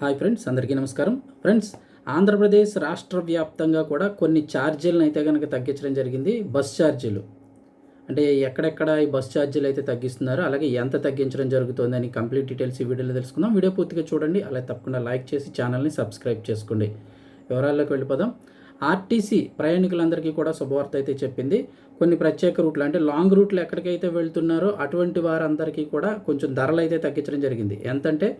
Hi friends అందరికీ నమస్కారం. Friends Andhra Pradesh రాష్ట్ర వ్యాప్తంగా కూడా కొన్ని ఛార్జీలను అయితే కనుక తగ్గించడం జరిగింది. బస్ ఛార్జీలు. అంటే ఎక్కడెక్కడ ఈ బస్ ఛార్జీలు అయితే తగ్గిస్తున్నారో అలాగే ఎంత తగ్గించడం జరుగుతుందని కంప్లీట్ డీటెయిల్స్ ఈ వీడియోలో తెలుసుకుందాం. వీడియో పూర్తిగా చూడండి అలాగే తప్పకుండా లైక్ చేసి ఛానల్ని సబ్స్క్రైబ్ చేసుకోండి. వివరాల్లోకి వెళ్ళిపోదాం. ఆర్టీసీ ప్రయాణికులందరికీ కూడా శుభవార్త అయితే చెప్పింది. కొన్ని ప్రత్యేక రూట్లు అంటే లాంగ్ రూట్లు ఎక్కడికైతే వెళ్తున్నారో అటువంటి వారందరికీ కూడా కొంచెం ధరలు అయితే తగ్గించడం జరిగింది. ఎంతంటే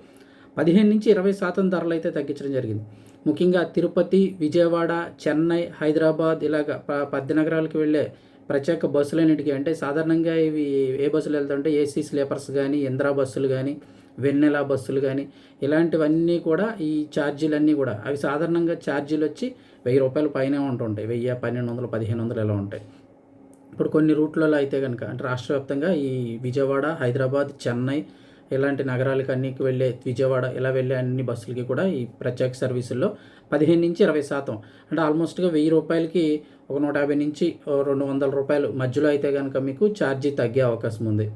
పదిహేను నుంచి ఇరవై శాతం ధరలు అయితే తగ్గించడం జరిగింది. ముఖ్యంగా తిరుపతి విజయవాడ చెన్నై హైదరాబాద్ ఇలాగ పద్ది నగరాలకు వెళ్ళే ప్రత్యేక బస్సులన్నిటికీ అంటే సాధారణంగా ఇవి ఏ బస్సులు వెళ్తుంటే ఏసీ స్లీపర్స్ కానీ ఇంద్రా బస్సులు కానీ వెన్నెల బస్సులు కానీ ఇలాంటివన్నీ కూడా ఈ ఛార్జీలన్నీ కూడా అవి సాధారణంగా ఛార్జీలు వచ్చి వెయ్యి రూపాయల పైనే ఉంటుంటాయి. వెయ్యి పన్నెండు వందలు పదిహేను వందలు ఇలా ఉంటాయి. ఇప్పుడు కొన్ని రూట్లలో అయితే కనుక అంటే రాష్ట్ర వ్యాప్తంగా ఈ విజయవాడ హైదరాబాద్ చెన్నై ఇలాంటి నగరాలకు అన్నికి వెళ్ళే విజయవాడ ఇలా వెళ్ళే అన్ని బస్సులకి కూడా ఈ ప్రత్యేక సర్వీసుల్లో పదిహేను నుంచి ఇరవై శాతం. అంటే ఆల్మోస్ట్గా వెయ్యి రూపాయలకి ఒక నూట యాభై నుంచి రెండు వందల రూపాయలు మధ్యలో అయితే కనుక మీకు ఛార్జీ తగ్గే అవకాశం ఉంది.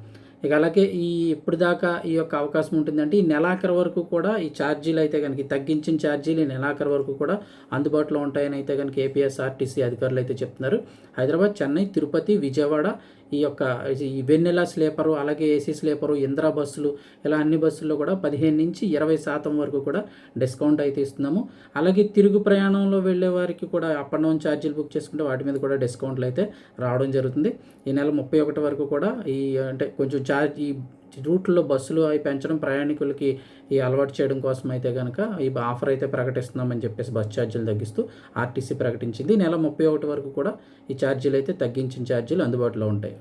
ఇక అలాగే ఈ ఇప్పుడు దాకా ఈ యొక్క అవకాశం ఉంటుందంటే ఈ నెలాఖరు వరకు కూడా ఈ ఛార్జీలు అయితే కనుక తగ్గించిన ఛార్జీలు ఈ నెలాఖరు వరకు కూడా అందుబాటులో ఉంటాయని అయితే కనుక ఏపీఎస్ఆర్టీసీ అధికారులు అయితే చెప్తున్నారు. హైదరాబాద్ చెన్నై తిరుపతి విజయవాడ ఈ యొక్క ఈ వెన్నెల స్లీపరు అలాగే ఏసీ స్లీపరు ఇంద్రా బస్సులు ఇలా అన్ని బస్సుల్లో కూడా పదిహేను నుంచి ఇరవై శాతం వరకు కూడా డిస్కౌంట్ అయితే ఇస్తున్నాము. అలాగే తిరుగు ప్రయాణంలో వెళ్ళే వారికి కూడా అప్ అండ్ డౌన్ ఛార్జీలు బుక్ చేసుకుంటే వాటి మీద కూడా డిస్కౌంట్లు అయితే రావడం జరుగుతుంది. ఈ నెల ముప్పై ఒకటి వరకు కూడా ఈ అంటే కొంచెం ఛార్జ్ ఈ రూట్లో బస్సులు అవి పెంచడం ప్రయాణికులకి ఈ అలవాటు చేయడం కోసం అయితే కనుక ఈ ఆఫర్ అయితే ప్రకటిస్తున్నామని చెప్పేసి బస్ ఛార్జీలు తగ్గిస్తూ ఆర్టీసీ ప్రకటించింది. నెల ముప్పై ఒకటి వరకు కూడా ఈ ఛార్జీలు అయితే తగ్గించిన ఛార్జీలు అందుబాటులో ఉంటాయి.